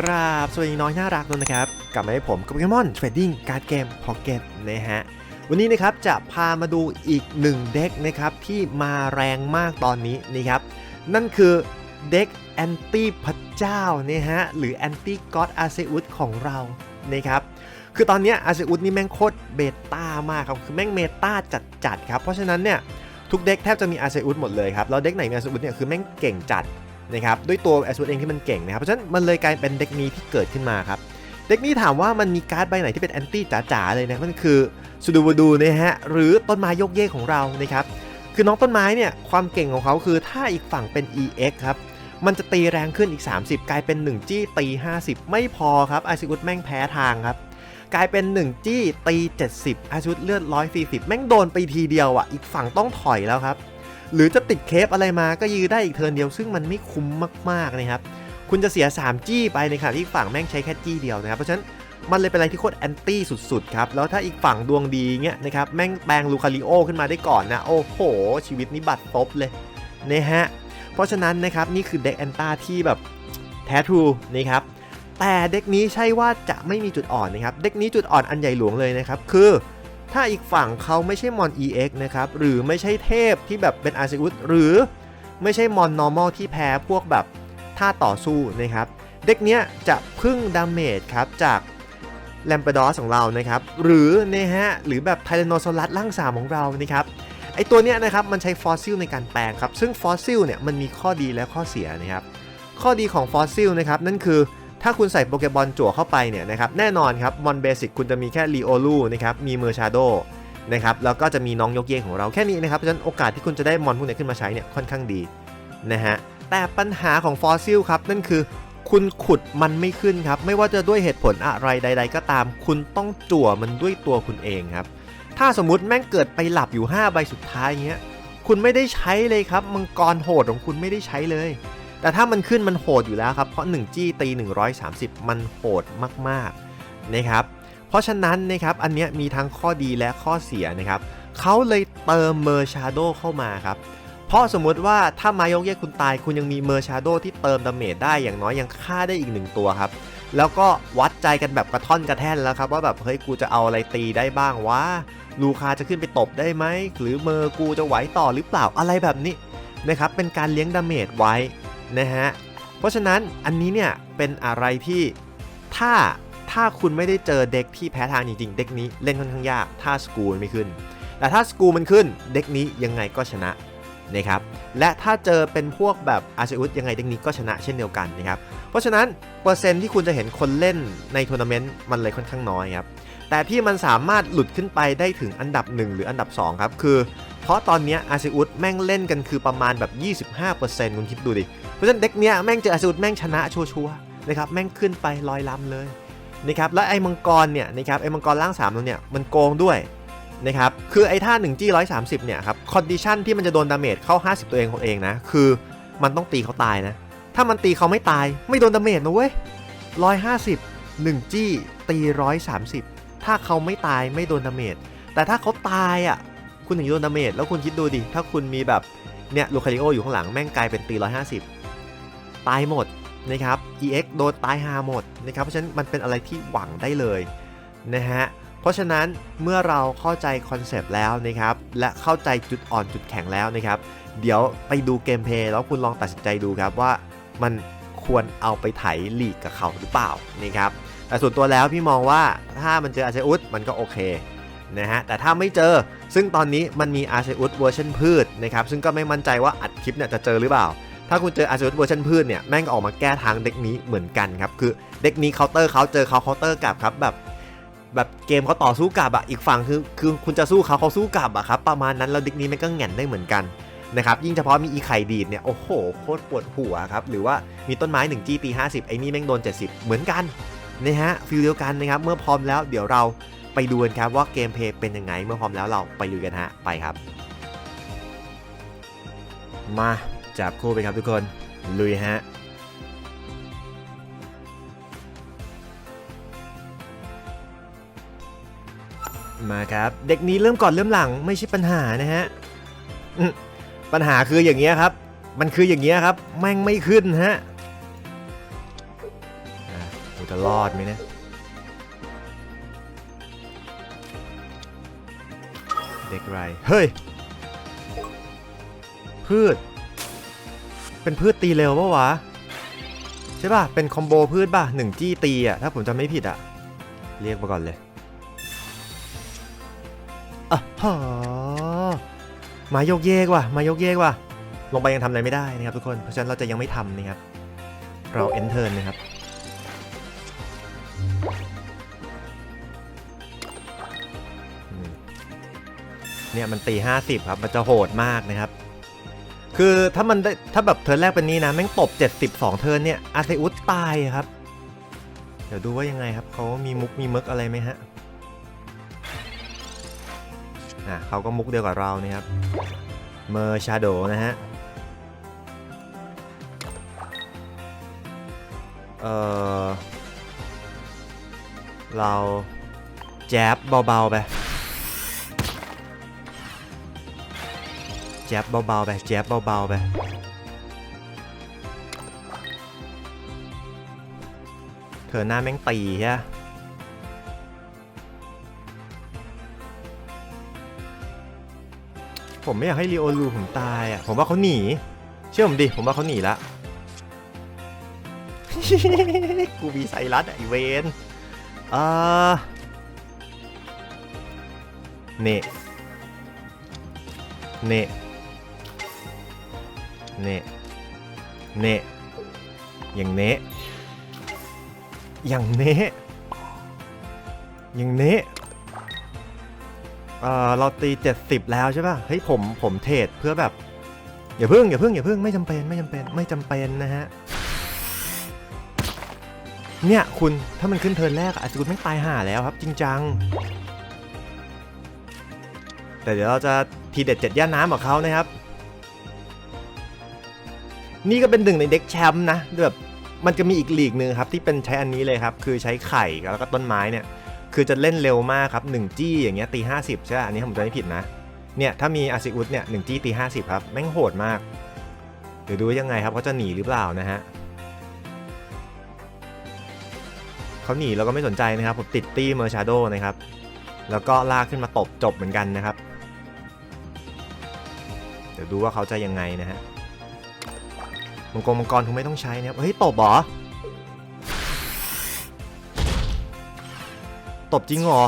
กราบสวัสดีน้อยน่ารักด้วยนะครับ กลับมาให้ผมกับโปเกมอนเทรดดิ้งการ์ดเกมพ็อกเก็ตนะฮะ วันนี้นะครับจะพามาดูอีกหนึ่งเด็กนะครับที่มาแรงมากตอนนี้นะครับ นั่นคือเด็กแอนตี้พระเจ้านะฮะ หรือแอนตี้ก็อดอาเซอุสของเรานะครับคือตอนนี้อาเซอุสนี่แม่งโคตรเบต้ามากครับ คือแม่งเมตาจัดๆครับ เพราะฉะนั้นเนี่ยทุกเด็กแทบจะมีอาเซอุสหมดเลยครับ แล้วเด็กไหนมีอาเซอุสเนี่ยคือแม่งเก่งจัด นะครับด้วยตัวแอสซูเองที่มันเก่งนะครับเพราะฉะนั้นมันเลยกลายเป็นเด็กนี้ที่เกิดขึ้นมาครับเด็กนี้ถามว่ามันมีการ์ดใบไหนที่เป็นแอนตี้จ๋าๆเลยนะมันคือซูดูบูดูนะฮะหรือต้นไม้ยกเยกของเรานะครับคือน้องต้นไม้เนี่ยความเก่งของเขาคือถ้าอีกฝั่งเป็น EX ครับมันจะตีแรงขึ้นอีก 30 กลายเป็น 1 จี้ตี 50 ไม่พอครับอาซิอุสแม่งแพ้ทางครับกลายเป็น 1 จี้ตี 70อาซิอุสเลือด140 แม่งโดนไปทีเดียวอะอีกฝั่งต้องถอยแล้วครับ หรือจะติดเคปอะไรมาก็ยื้อได้อีกเทิร์นเดียว ซึ่งมันไม่คุ้มมากๆนะครับคุณจะเสีย 3 จี้ไปในขณะที่ฝั่งแม่งใช้แค่จี้เดียวนะครับเพราะฉะนั้นมันเลยเป็นอะไรที่โคตรแอนตี้สุดๆครับแล้วถ้าอีกฝั่งดวงดีเงี้ยนะครับแม่งแปลงลูคาริโอขึ้นมาได้ก่อนนะโอ้โห ชีวิตนี้บัตรตบเลยนะฮะเพราะฉะนั้นนะครับนี่คือเด็กแอนต้าที่แบบแท้ทรูนะครับแต่เด็กนี้ใช่ว่าจะไม่มีจุดอ่อนนะครับเด็กนี้จุดอ่อนอันใหญ่หลวงเลยนะครับคือ ถ้าอีกฝั่งเขาไม่ใช่มอน EX นะครับ หรือไม่ใช่เทพที่แบบเป็นอาซิอุสหรือไม่ใช่มอน normal ที่แพ้พวกแบบท่าต่อสู้นะครับ เด็กเนี้ยจะพึ่งดาเมจครับจากแลมเปดอสของเรานะครับ หรือนะฮะ หรือแบบไทแรนโนซอรัสร่างสามของเรานะครับ ไอตัวเนี้ยนะครับ มันใช้ฟอสซิลในการแปลงครับ ซึ่งฟอสซิลเนี่ยมันมีข้อดีและข้อเสียนะครับ ข้อดีของฟอสซิลนะครับ นั่นคือ ถ้าคุณใส่โปเกมอนจั่วเข้าไปเนี่ยนะครับแน่นอนครับมอนเบสิกคุณจะมีแค่รีโอลูนะครับมีเมอร์ชาโดนะครับแล้วก็จะมีน้องยกเยกของเราแค่นี้นะครับเพราะฉะนั้นโอกาสที่คุณจะได้มอนพวกนี้ขึ้นมาใช้เนี่ยค่อนข้างดีนะฮะแต่ปัญหาของฟอสซิลครับนั่นคือคุณขุดมันไม่ขึ้นครับ ไม่ว่าจะด้วยเหตุผลอะไรใด ๆ ก็ตาม คุณต้องจั่วมันด้วยตัวคุณเองครับ ถ้าสมมุติแม่งเกิดไปหลับอยู่ 5 ใบสุดท้ายเงี้ย คุณไม่ได้ใช้เลยครับ มังกรโหดของคุณไม่ได้ใช้เลย แต่ถ้ามันขึ้นมันโหดอยู่แล้วครับ เพราะ 1 จี้ตี 130 มันโหดมากๆนะครับ เพราะฉะนั้นนะครับอันเนี้ยมีทั้งข้อดีและข้อเสียนะครับเขาเลยเติมเมอร์ชาโดเข้ามาครับ เพราะสมมุติว่าถ้ามายกเยกคุณตาย คุณยังมีเมอร์ชาโดที่เติมดาเมจได้อย่างน้อยยังฆ่าได้อีกหนึ่งตัวครับ แล้วก็วัดใจกันแบบกระท่อนกระแท่นแล้วครับ ว่าแบบเฮ้ยกูจะเอาอะไรตีได้บ้างวะลูคาจะขึ้นไปตบได้ไหมหรือเมอร์กูจะไหวต่อหรือเปล่าอะไรแบบนี้ นะครับเป็นการเลี้ยงดาเมจไว้นะฮะเพราะฉะนั้นอันนี้เนี่ยเป็นอะไรที่ถ้าถ้าคุณไม่ได้เจอเด็กที่แพ้ทางจริงๆ เด็กนี้เล่นค่อนข้างยาก ถ้าสกูลไม่ขึ้น แต่ถ้าสกูลมันขึ้น เด็กนี้ยังไงก็ชนะนะครับ และถ้าเจอเป็นพวกแบบอาเซอุสยังไงเด็กนี้ก็ชนะเช่นเดียวกันนะครับ เพราะฉะนั้นเปอร์เซ็นต์ที่คุณจะเห็นคนเล่นในทัวร์นาเมนต์มันเลยค่อนข้างน้อยครับ แต่ที่มันสามารถหลุดขึ้นไปได้ถึงอันดับ 1 หรืออันดับ 2 ครับ คือ เพราะตอนนี้อาร์เซอุสแม่งเล่นกันคือประมาณแบบ 25%คุณคิดดูดิ เพราะฉะนั้นเด็กเนี้ยแม่งเจออาร์เซอุสแม่งชนะชัวร์ๆนะครับแม่งขึ้นไปลอยลำเลยนะครับแล้วไอ้มังกรเนี่ยนะครับไอ้มังกรล่าง3ตัวเนี่ยมันโกงด้วยนะครับคือไอ้ท่า1จี้130เนี่ยครับคอนดิชันที่มันจะโดนดาเมจเข้า 50 ตัวเองของเองนะคือมันต้องตีเขาตายนะถ้ามันตีเขาไม่ตายไม่โดนดาเมจนะเว้ย150 1จี้ตี130 ถ้าเขาไม่ตายไม่โดนดาเมจแต่ถ้าเขาตายอะ คุณถึงโดนดาเมจแล้วคุณคิดดูดิ ถ้าคุณมีแบบเนี่ยลูคาริโออยู่ข้างหลังแม่งกลายเป็นตี 150 ตายหมดนะครับ EX โดนตายหาหมดนะครับ เพราะฉะนั้นมันเป็นอะไรที่หวังได้เลยนะฮะ เพราะฉะนั้นเมื่อเราเข้าใจคอนเซปต์แล้วนะครับ และเข้าใจจุดอ่อนจุดแข็งแล้วนะครับ เดี๋ยวไปดูเกมเพลย์แล้วคุณลองตัดสินใจดูครับว่ามันควรเอาไปไถลีกกับเขาหรือเปล่านะครับแต่ส่วนตัวแล้วพี่มองว่าถ้ามันเจออาเซอุสมันก็โอเค นะฮะแต่ถ้าไม่เจอ ซึ่งตอนนี้มันมีอาเซอุสเวอร์ชันพืชนะครับซึ่งก็ไม่มั่นใจว่าอัดคลิปเนี่ยจะเจอหรือเปล่า ถ้าคุณเจออาร์เซอุสเวอร์ชันพืชเนี่ยแม่งก็ออกมาแก้ทางเด็กนี้เหมือนกันครับคือเด็กนี้เคาน์เตอร์เขาเจอเขาเคาน์เตอร์กลับครับแบบแบบเกมเขาต่อสู้กลับอะอีกฝั่งคือคือคุณจะสู้เขาเขาสู้กลับอะครับประมาณนั้นแล้วเด็กนี้มันก็แหง่นได้เหมือนกันนะครับยิ่งเฉพาะมีอีไข่ดีดเนี่ยโอ้โหโคตรปวดหัวครับหรือว่ามีต้นไม้1 g ตี50ไอ้นี่แม่งโดน 70 เหมือนกันนะฮะฟิลเดียวกันนะครับเมื่อพร้อมแล้วเดี๋ยวเรา ไปดูกันครับว่าเกมเพลย์เป็นยังไงเมื่อพร้อมแล้วเราไปลุยกันฮะไปครับ มาจับคู่ไปครับทุกคนลุยฮะมาครับ เด็กนี้เริ่มก่อนเริ่มหลังไม่ใช่ปัญหานะฮะปัญหาคืออย่างเงี้ยครับ มันคืออย่างเงี้ยครับ แม่งไม่ขึ้นฮะอ่าจะรอดไหมเนี่ย เด็กไรเฮ้ย พืช เป็นพืชตีเร็วปะวะ ใช่ป่ะ เป็นคอมโบพืชป่ะหนึ่งจี้ตีอะ ถ้าผมจำไม่ผิดอะ เรียกมาก่อนเลยอะฮะมายกเยกว่ะ มายกเยกว่ะ ลงไปยังทำอะไรไม่ได้นะครับทุกคน เพราะฉะนั้นเราจะยังไม่ทำนะครับ เราเอนเทอร์นะครับ เนี่ยมันตี50ครับมันจะโหดมากนะครับ คือถ้ามันได้ถ้าแบบเทิร์นแรกเป็นนี้นะแม่งตบ72เทิร์นเนี่ยอาเซอุสตายครับ เดี๋ยวดูว่ายังไงครับเขามีมุกมีมึกอะไรไหมฮะอะเขาก็มุกเดียวกับเรานี่ครับเมอร์ชาโดนะฮะเออเราแจ๊บเบาๆไป แจ๊บเบาๆไปแจ๊บเบาๆไปเธอหน้าแม่งตีใช่ปะผมไม่อยากให้ลีโอลูผมตายอะ ผมว่าเขาหนี เชื่อผมดิ ผมว่าเขาหนีละ กูมีไซรัสอะไอเวนอ่อเน่เน่ เน่เน่อย่างเน่อย่างเน่อย่างเน่เออเราตี 70 แล้วใช่ป่ะ เฮ้ยผมผมเทรดเพื่อแบบ อย่าเพิ่งอย่าเพิ่งอย่าเพิ่งไม่จำเป็นไม่จำเป็นไม่จำเป็นนะฮะ เนี่ยคุณถ้ามันขึ้นเทิร์นแรกอาจจะคุณไม่ตายห่าแล้วครับ จริงจัง แต่เดี๋ยวเราจะทีเด็ดเจ็ดย่านน้ำของเขานะครับ นี่ก็เป็นหนึ่งในเด็กแชมป์นะแบบมันจะมีอีกลีกหนึ่งครับที่เป็นใช้อันนี้เลยครับ คือใช้ไข่แล้วก็ต้นไม้เนี่ย คือจะเล่นเร็วมากครับ1จี้อย่างเงี้ยตี50ใช่ไหมอันนี้ผมจะไม่ผิดนะ เนี่ยถ้ามีอาซิอุสเนี่ยหจี้ตี50ครับ แม่งโหดมาก เดี๋ยวดูว่ายังไงครับเขาจะหนีหรือเปล่านะฮะเขาหนีเราก็ไม่สนใจนะครับ ผมติดตี้เมอร์ชาโดนะครับ แล้วก็ลากขึ้นมาตบจบเหมือนกันนะครับ เดี๋ยวดูว่าเขาจะยังไงนะฮะ มังกรมังกรคงไม่ต้องใช้นะครับเฮ้ยตบเหรอตบจริงเหรอ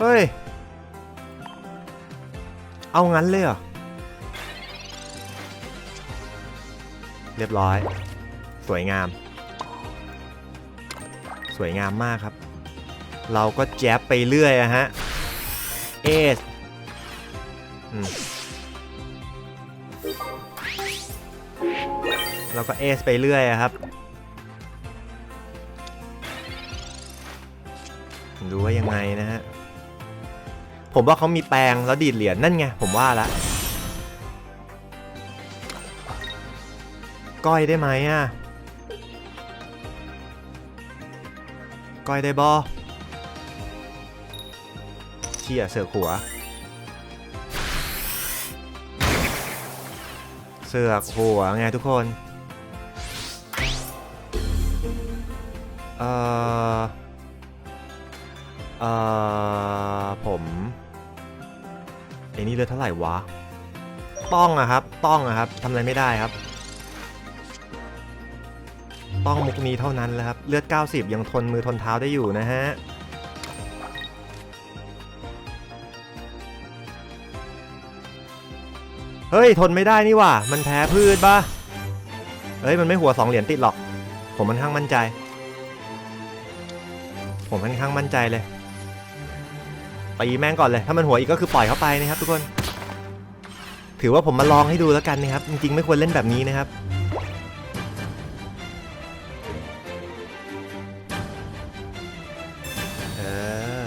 เฮ้ย เอางั้นเลยเหรอ เรียบร้อย สวยงาม สวยงามมากครับ เราก็แจ๊บไปเรื่อยอะฮะ เอส เราก็เอสไปเรื่อยครับ ดูว่ายังไงนะฮะ ผมว่าเขามีแปลงแล้วดีดเหรียญนั่นไง ผมว่าละ ก้อยได้ไหมอะ ก้อยได้บอเชี่ยเสือกหัว เสือกหัวไงทุกคน เอ่อ เอ่อ ผมไอ้นี่เลือดเท่าไหร่วะ ต้องอะครับ ต้องอะครับทำอะไรไม่ได้ครับ ต้องมุกนี้เท่านั้นแหละครับ เลือด 90 ยังทนมือทนเท้าได้อยู่นะฮะ เฮ้ยทนไม่ได้นี่ว่ามันแพ้พืชปะเฮ้ยมันไม่หัวสองเหรียญติดหรอก ผมมันข้างมั่นใจ ผมค่อนข้างมั่นใจเลยตีแม่งก่อนเลย ถ้ามันหัวอีกก็คือปล่อยเข้าไปนะครับ ทุกคน ถือว่าผมมาลองให้ดูแล้วกันนะครับ จริงๆ ไม่ควรเล่นแบบนี้นะครับ เออ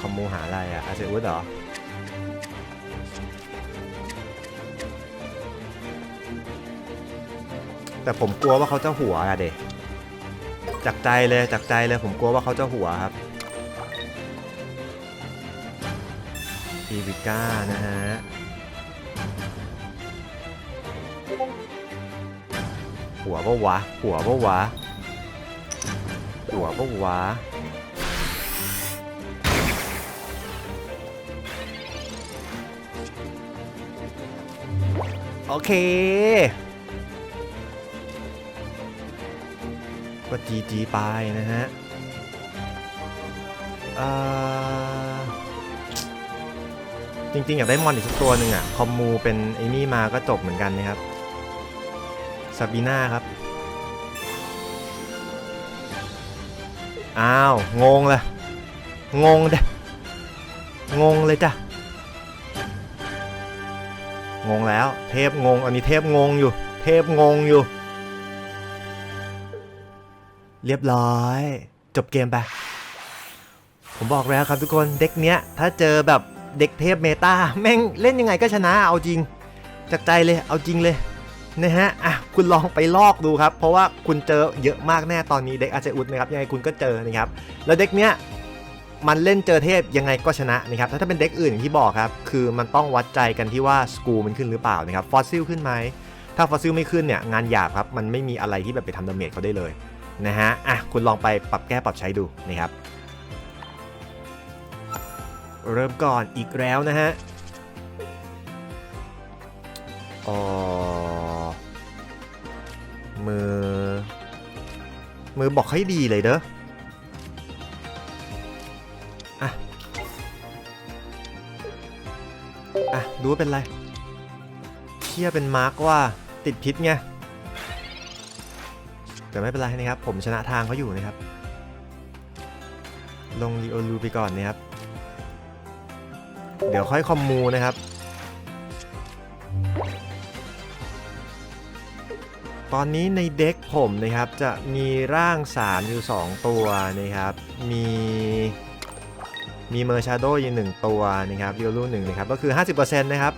คอมมูหาอะไรอะอาเซอุสเหรอ แต่ผมกลัวว่าเขาจะหัวอะเด็จากใจเลยจากใจเลยผมกลัวว่าเขาจะหัวครับอีวิก้านะฮะหัวปะวะหัวปะวะหัวปะวะโอเค ก็จีจีไปนะฮะจริงๆ อยากได้มอนอีกสักตัวหนึ่งอะ คอมมูเป็นไอ้นี่มาก็จบเหมือนกันนะครับซาบีน่าครับ อ้าว งงเลยงงเด้งงเลยจ้ะ งงแล้ว เทพงง อันนี้เทพงงอยู่ เทพงงอยู่ เรียบร้อย จบเกมไป ผมบอกแล้วครับทุกคนเด็กเนี้ย ถ้าเจอแบบเด็กเทพเมตาแม่งเล่นยังไงก็ชนะเอาจริง จากใจเลยเอาจริงเลยนะฮะอะคุณลองไปลอกดูครับ เพราะว่าคุณเจอเยอะมากแน่ตอนนี้เด็กอาเซอุดนะครับยังไงคุณก็เจอนะครับ แล้วเด็กเนี้ยมันเล่นเจอเทพยังไงก็ชนะนะครับถ้าถ้าเป็นเด็กอื่นอย่างที่บอกครับ คือมันต้องวัดใจกันที่ว่าสกูมันขึ้นหรือเปล่านะครับฟอสซิลขึ้นไหมถ้าฟอสซิลไม่ขึ้นเนี่ยงานหยาบครับมันไม่มีอะไรที่แบบไปทำดาเมจเขาได้เลย นะฮะอะคุณลองไปปรับแก้ปรับใช้ดูนะครับ เริ่มก่อนอีกแล้วนะฮะอ๋อมือ มือบอกให้ดีเลยเด้ออะ อะ ดูว่าเป็นไรเชี่ยเป็นมาร์กว่าติดพิษไง แต่ไม่เป็นไรนะครับ ผมชนะทางเขาอยู่นะครับ ลงลีโอลูไปก่อนนะครับ เดี๋ยวค่อยคอมมูนะครับ ตอนนี้ในเด็กผมนะครับจะมีร่างสารอยู่ 2 ตัวนะครับ มีมีเมอร์ชาโดอยู่ 1 ตัวนะครับเรียวรูหนึ่งนะครับ ก็คือ 50%นะครับ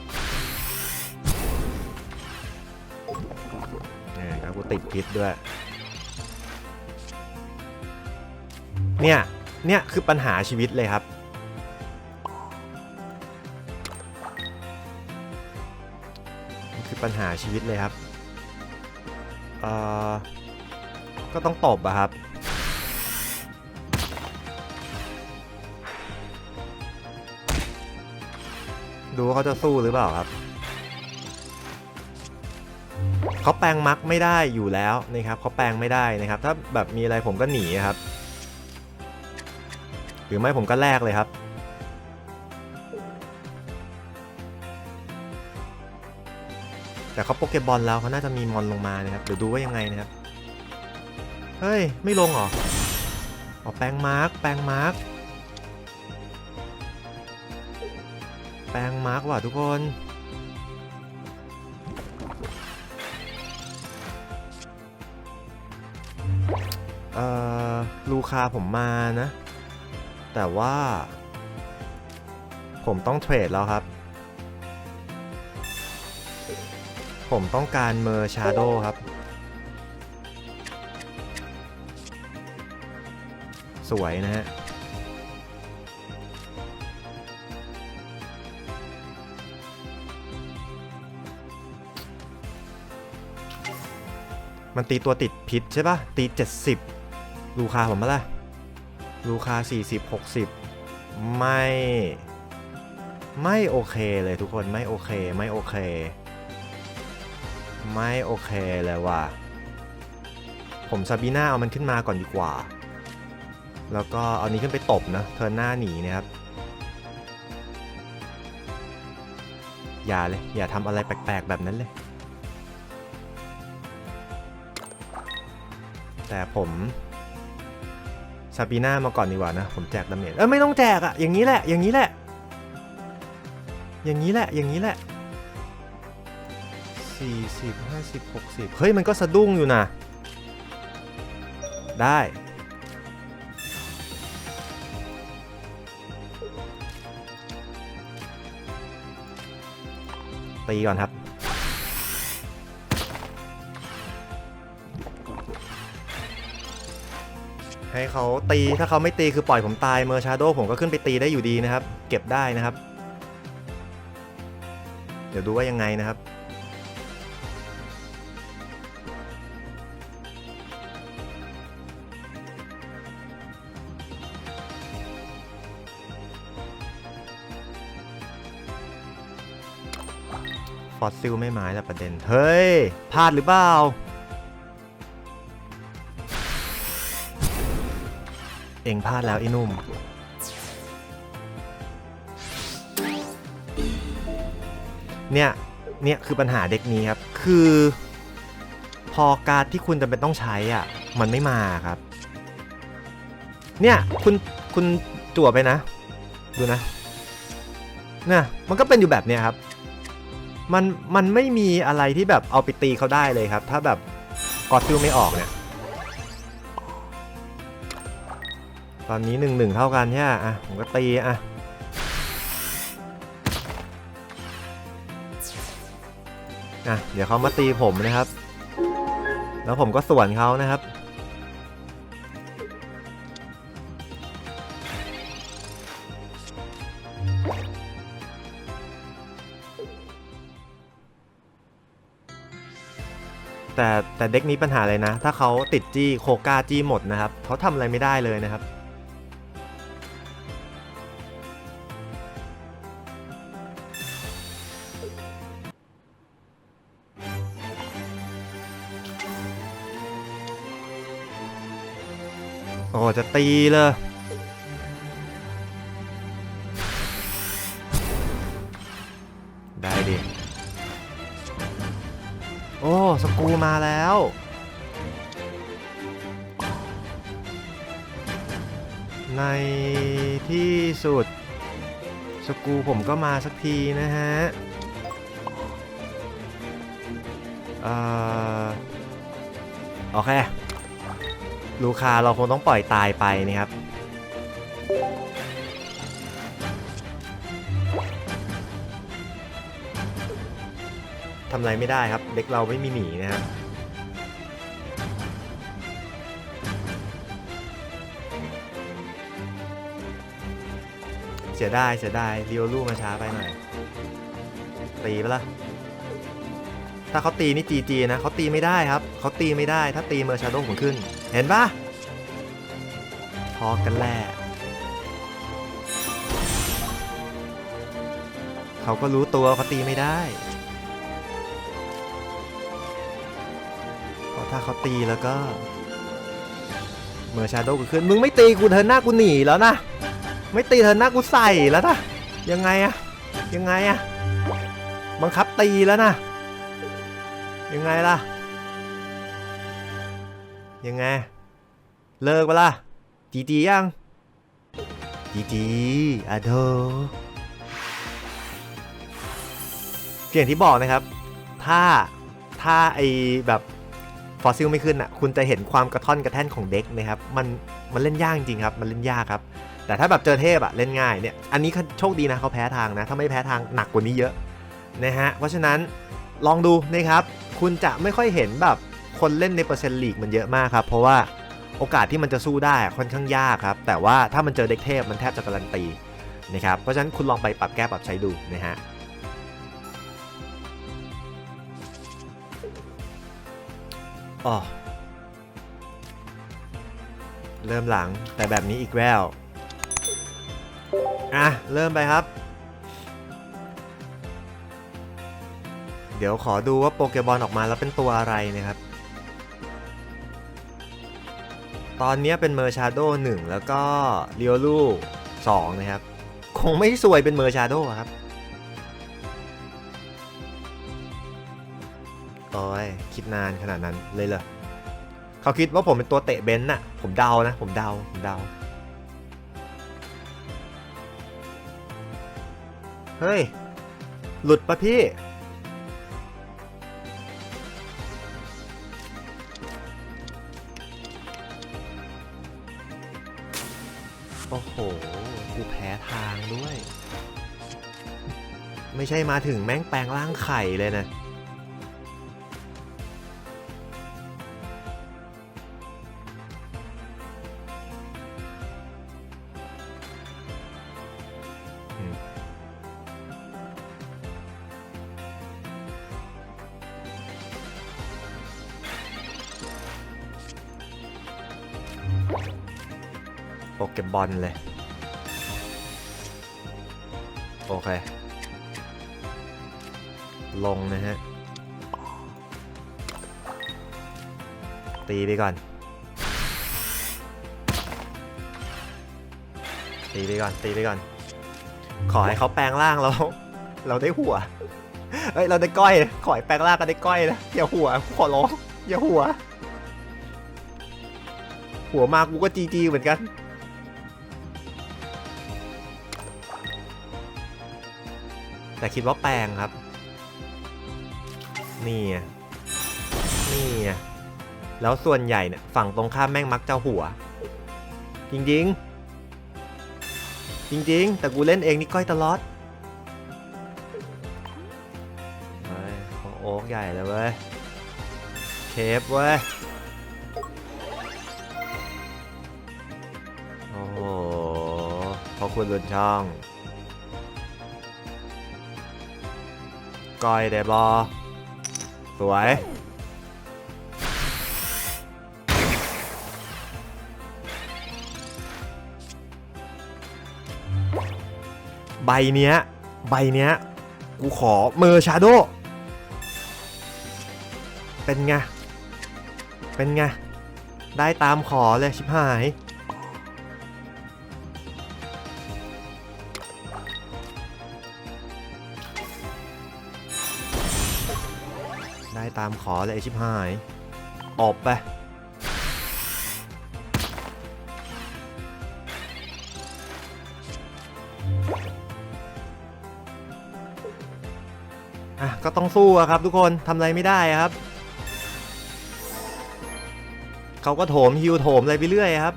นี่ครับกูติดพิษด้วย เนี่ย เนี่ยคือปัญหาชีวิตเลยครับนี่คือปัญหาชีวิตเลยครับ เอ่อ ก็ต้องตบอะครับ ดูว่าเขาจะสู้หรือเปล่าครับเขาแปลงมักไม่ได้อยู่แล้วนะครับเขาแปลงไม่ได้นะครับ ถ้าแบบมีอะไรผมก็หนีครับ หรือไม่ผมก็แลกเลยครับ แต่เขาโปเกบอลแล้วเขาน่าจะมีมอนลงมานะครับเดี๋ยวดูว่ายังไงนะครับ เฮ้ย ไม่ลงหรออ๋อแปลงมาร์กแปลงมาร์กแปลงมาร์กว่ะทุกคนเอ่อลูคาผมมานะ แต่ว่า ผมต้องเทรดแล้วครับ ผมต้องการเมอร์ชาโดครับ สวยนะฮะมันตีตัวติดพิษใช่ปะตี 70 ลูคาผมมาละ ลูคา 40 60 ไม่ ไม่โอเคเลยทุกคนไม่โอเคไม่โอเค ไม่โอเคเลยว่ะ ผมซาบีน่าเอามันขึ้นมาก่อนดีกว่า แล้วก็เอานี้ขึ้นไปตบนะเทิร์หน้าหนีนะครับ อย่าเลย อย่าทำอะไรแปลกๆแบบนั้นเลย แต่ผม ซาบีน่ามาก่อนดีกว่านะ ผมแจกดาเมจเออไม่ต้องแจกอะอย่างนี้แหละ อย่างนี้แหละ อย่างนี้แหละ อย่างนี้แหละ40 50 60 เฮ้ย มันก็สะดุ้งอยู่นะ ได้ ตีก่อนครับ ให้เขาตีถ้าเขาไม่ตีคือปล่อยผมตายเมอร์ชาโดผมก็ขึ้นไปตีได้อยู่ดีนะครับ เก็บได้นะครับ เดี๋ยวดูว่ายังไงนะครับฟอสซิลไม่หมายแต่ประเด็น เฮ้ยพลาดหรือเปล่า เองพลาดแล้วไอ้นุ่ม เนี่ย เนี่ยคือปัญหาเด็กนี้ครับ คือ พอการดที่คุณจำเป็นต้องใช้อะ มันไม่มาครับ เนี่ยคุณคุณจั่วไปนะ ดูนะเนี่ยมันก็เป็นอยู่แบบเนี้ยครับ มันมันไม่มีอะไรที่แบบเอาไปตีเขาได้เลยครับ ถ้าแบบกอดฟิลไม่ออกเนี่ย ตอนนี้หนึ่งหนึ่งเท่ากันใช่ไหมอะผมก็ตีอะอะเดี๋ยวเขามาตีผมนะครับ แล้วผมก็สวนเขานะครับ แต่แต่เด็กนี้ปัญหาเลยนะ ถ้าเขาติดจี้โคกาจี้หมดนะครับเขาทำอะไรไม่ได้เลยนะครับ จะตีเลยได้ดิ โอ้ สกูมาแล้ว ในที่สุด สกูผมก็มาสักทีนะฮะอ่อโอเค ลูคาเราคงต้องปล่อยตายไปนะครับ ทำอะไรไม่ได้ครับ เด็กเราไม่มีหมีนะครับเสียดายเสียดายเรียวลูมาช้าไปหน่อย ตีไปละถ้าเขาตีนี่จีจีนะเขาตีไม่ได้ครับเขาตีไม่ได้ ถ้าตีเมอร์ชาโดผมขึ้น เห็นปะพอกันแหละเขาก็รู้ตัวเขาตีไม่ได้เพราะถ้าเขาตีแล้วก็เมอร์ชาโดกูขึ้นมึงไม่ตีกูเทิร์นหน้ากูหนีแล้วนะ ไม่ตีเทิร์นหน้ากูใส่แล้วนะยังไงอะยังไงอะบังคับตีแล้วนะยังไงล่ะ ยังไง เลิกปะล่ะจีจียังจีจีอะโดอย่างที่บอกนะครับ ถ้าถ้าไอแบบฟอสซิลไม่ขึ้นอะคุณจะเห็นความกระท่อนกระแท่นของเด็กนะครับมันมันเล่นยากจริงครับ มันเล่นยากครับ แต่ถ้าแบบเจอเทพอะเล่นง่ายเนี่ยอันนี้โชคดีนะเขาแพ้ทางนะ ถ้าไม่แพ้ทางหนักกว่านี้เยอะนะฮะเพราะฉะนั้นลองดูนะครับ คุณจะไม่ค่อยเห็นแบบ คนเล่นในเปอร์เซ็นต์ลีกมันเยอะมากครับ เพราะว่าโอกาสที่มันจะสู้ได้ค่อนข้างยากครับ แต่ว่าถ้ามันเจอเด็กเทพมันแทบจะการันตีนะครับ เพราะฉะนั้นคุณลองไปปรับแก้ปรับใช้ดูนะฮะอ๋อเริ่มหลังแต่แบบนี้อีกแล้วอะ เริ่มไปครับ เดี๋ยวขอดูว่าโปเกบอลออกมาแล้วเป็นตัวอะไรนะครับ ตอนนี้เป็นเมอร์ชาโด1แล้วก็เรียวลู2นะครับ คงไม่สวยเป็นเมอร์ชาโดครับ โอ้ย คิดนานขนาดนั้นเลยเหรอเขาคิดว่าผมเป็นตัวเตะเบนซ์น่ะ ผมเดานะ ผมเดา ผมเดา เฮ้ย หลุดปะพี่ ด้วย ไม่ใช่มาถึงแม่งแปลงร่างไข่เลยนะ โปเกบอลเลย อเค ลงนะฮะ ตีไปก่อน ตีไปก่อน ตีไปก่อน ขอให้เขาแปลงร่างเราเราได้หัว เฮ้ย เราได้ก้อย ขอให้แปลงร่างกันได้ก้อยนะ อย่าหัว ขอร้อง อย่าหัว หัวมากูก็จีจีเหมือนกัน แต่คิดว่าแปลงครับ นี่นี่แล้วส่วนใหญ่เนี่ยฝั่งตรงข้ามแม่งมักจะหัว จริงๆจริง ๆ แต่กูเล่นเองนี่ก้อยตลอดเฮ้ยของโอ๊กใหญ่เลยเว้ยเคฟเว้ยโอ้โหพอคุณลุนช่อง ก้อยได้บอสวย ใบเนี้ย ใบเนี้ย กูขอเมอร์ชาโด เป็นไง เป็นไง ได้ตามขอเลยชิบหายามขอเลยไอชิบหาย ออกไป อะ ก็ต้องสู้อะครับทุกคนทำอะไรไม่ได้อะครับ เขาก็โถมฮิวโถมอะไรไปเรื่อยครับ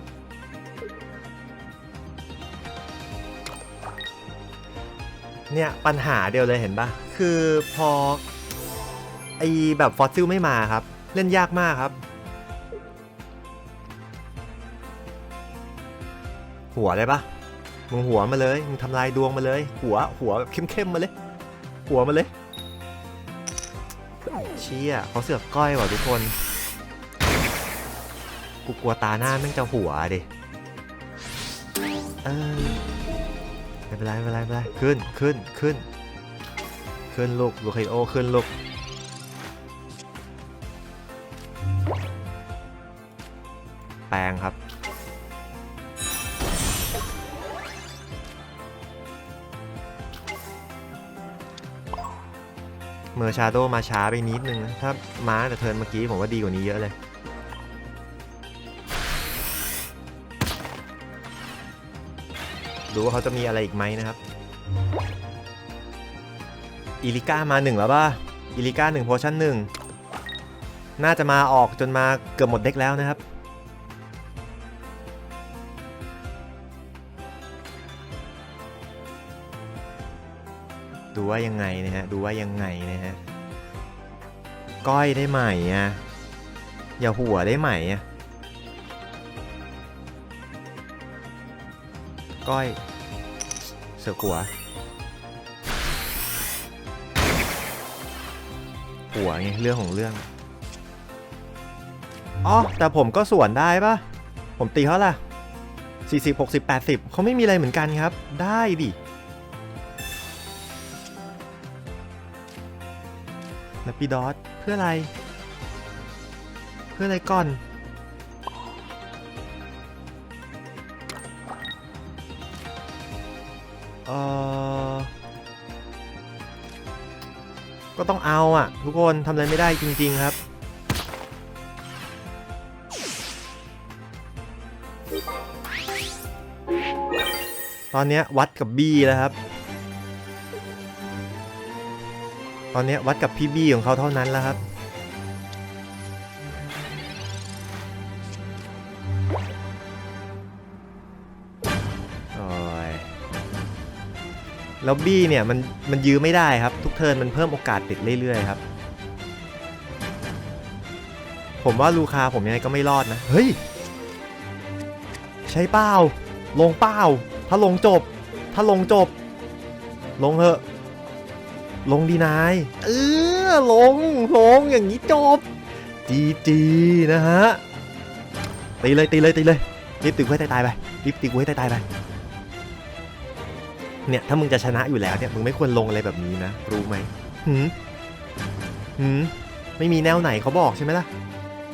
เนี่ยปัญหาเดียวเลยเห็นปะคือพอ ไอแบบฟอสซิลไม่มาครับ เล่นยากมากครับ หัวได้ปะมึงหัวมาเลย มึงทำลายดวงมาเลย หัวหัวแบบเข้มๆมาเลย หัวมาเลยเชี่ยเขาเสือกก้อยว่ะทุกคน กูกลัวตาหน้าแม่งจะหัวดิเออไม่เป็นไรไม่เป็นไรไม่เป็นไรขึ้นขึ้นขึ้น ขึ้นลูกลูกไคโอขึ้นลูก แปลงครับ เมอร์ชาโดมาช้าไปนิดนึงนะถ้ามาแต่เทินเมื่อกี้ผมว่าดีกว่านี้เยอะเลยดูว่าเขาจะมีอะไรอีกไหมนะครับอิลิก้ามาหนึ่งแล้วป่ะอิลิก้าหนึ่งโพชั่นหนึ่งน่าจะมาออกจนมาเกือบหมดเด็กแล้วนะครับ ว่ายังไงนะฮะ ดูว่ายังไงนะฮะ ก้อยได้ไหมอะ อย่าหัวได้ไหมอะ ก้อย เสือหัว หัวไงเรื่องของเรื่อง อ๋อ แต่ผมก็ส่วนได้ปะผมตีเขาล่ะ40 60 80 เขาไม่มีอะไรเหมือนกันครับ ได้ดิ แล้วปีดอสเพื่ออะไร เพื่ออะไรก่อน เออก็ต้องเอาอะ ทุกคนทำอะไรไม่ได้จริง ๆครับ ตอนนี้วัดกับบี้แล้วครับ อนนี้วัดกับพี่บี้ของเขาเท่านั้นแล้วครับ โอ้ย แล้วบี้เนี่ยมันมันยื้อไม่ได้ครับ ทุกเทิร์นมันเพิ่มโอกาสติดเรื่อยๆครับ ผมว่าลูคาผมยังไงก็ไม่รอดนะ เฮ้ย ใช้เป้าลงเป้าถ้าลงจบ ถ้าลงจบ ลงเถอะ ลงดีนาย เออ ลง ลง อย่างนี้จบ จีจีนะฮะ ตีเลย ตีเลย ตีเลยรีบตีกูให้ตายๆไปรีบตีกูให้ตายๆไป เนี่ย ถ้ามึงจะชนะอยู่แล้วเนี่ย มึงไม่ควรลงอะไรแบบนี้นะ รู้ไหมหืมหืมไม่มีแนวไหนเขาบอกใช่ไหมล่ะ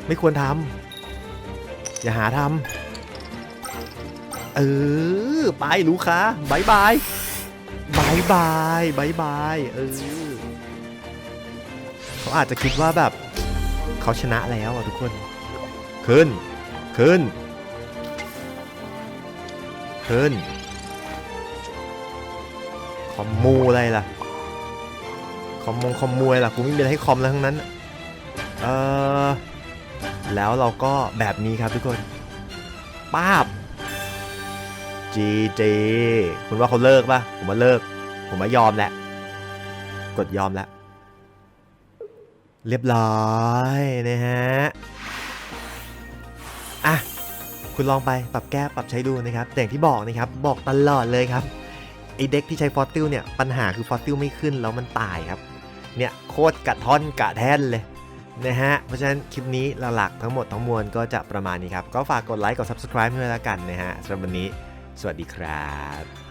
ไม่ควรทำ อย่าหาทำ เออ ไปลูกค้าบายบายบายบายบายบายเออเขาอาจจะคิดว่าแบบเขาชนะแล้วอะทุกคน ขึ้น ขึ้น ขึ้น คอมมูอะไรล่ะ คอมมงคอมมวยล่ะกูไม่มีอะไรให้คอมแล้วทั้งนั้น เออแล้วเราก็แบบนี้ครับทุกคนป้าบจีจีคุณว่าเขาเลิกป่ะผมว่าเลิก ผมว่ายอมแล้ว กดยอมแล้ว เรียบร้อยนะฮะ อะ คุณลองไปปรับแก้ปรับใช้ดูนะครับ แต่อย่างที่บอกนะครับ บอกตลอดเลยครับไอเด็กที่ใช้ฟอสติลเนี่ย ปัญหาคือฟอสติลไม่ขึ้นแล้วมันตายครับ เนี่ยโคตรกระท่อนกระแท่นเลยนะฮะ เพราะฉะนั้นคลิปนี้หลักๆทั้งหมดทั้งมวลก็จะประมาณนี้ครับ ก็ฝากกดไลค์กด subscribe ด้วยแล้วกันนะฮะสำหรับวันนี้ สวัสดีครับ